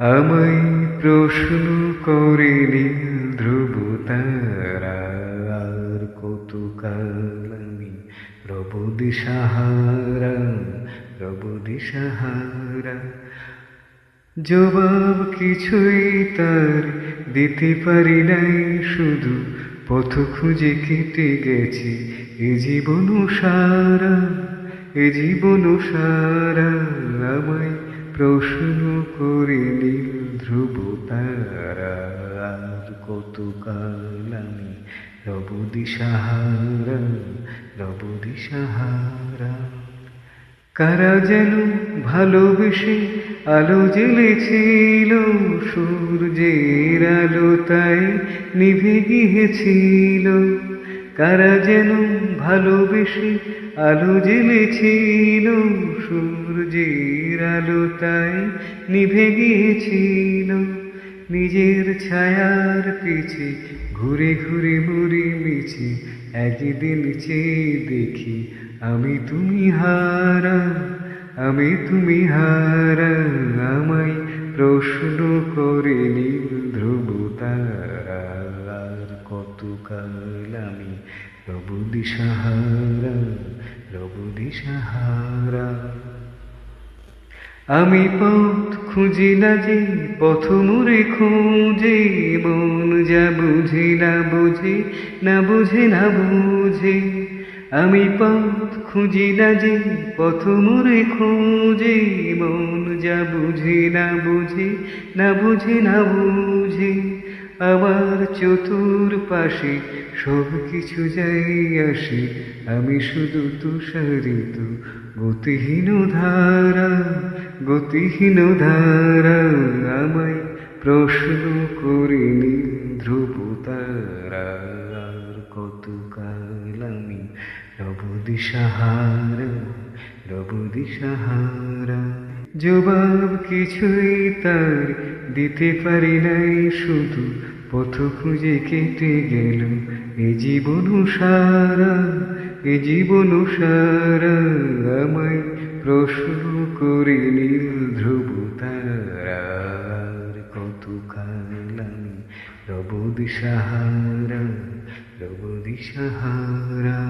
আমায় প্রশ্ন করে নীল ধ্রুব তারা, আর কত আমি রব দিশাহারা রব দিশাহারা জবাব কিছুই তার দিতে পারি নাই, শুধু পথ খুঁজে কেটে গেছি, এ জীবন সারা, এ জীবন সারা। আমায় প্রশ্ন করে নীল ধ্রুব তারা আর কত কাল আমি রব দিশাহারা রব দিশাহারা কারা যেন ভালোবেসে আলো জ্বেলেছিল, সূর্যের আলো তাই নিভে গিয়েছিল। কারা যেন ভালোবেসে আলো জ্বেলেছিল সূর্যের আলো তাই নিভে গিয়েছিল। নিজের ছায়ার পিছে ঘুরে ঘুরে মরি মিছে, একদিন চেয়ে দেখি, আমি তুমি হারা, আমি তুমি হারা, আমায় প্রশ্ন করে নীল ধ্রুব তারা আর কত কাল আমি রব দিশাহারা রব দিশাহারা আমি পথ খুঁজি না যে, পথ মুরে খুঁজে, মন যা বুঝে না বুঝে না বুঝে না বুঝে। আমি পথ খুঁজি না যে, পথ মুরে খুঁজে, মন যা বুঝে না বুঝে না বুঝে না বুঝে। আমার চতুর পাশে সব কিছু যাই আসে। আমি শুধু তুষারিত, গতিহীন ধারা গতিহীন ধারা। আমায় প্রশ্ন করে নীল ধ্রুব কত কাল আমি রব দিশাহারা রব দিশাহারা জবাব কিছুই তার দিতে পারি নাই, শুধু পথ খুঁজে কেটে গেল। এ জীবন সারা, এ জীবন সারা, আমায় প্রশ্ন করে নীল ধ্রুব তারা আর কত কাল আমি রব দিশাহারা রব দিশাহারা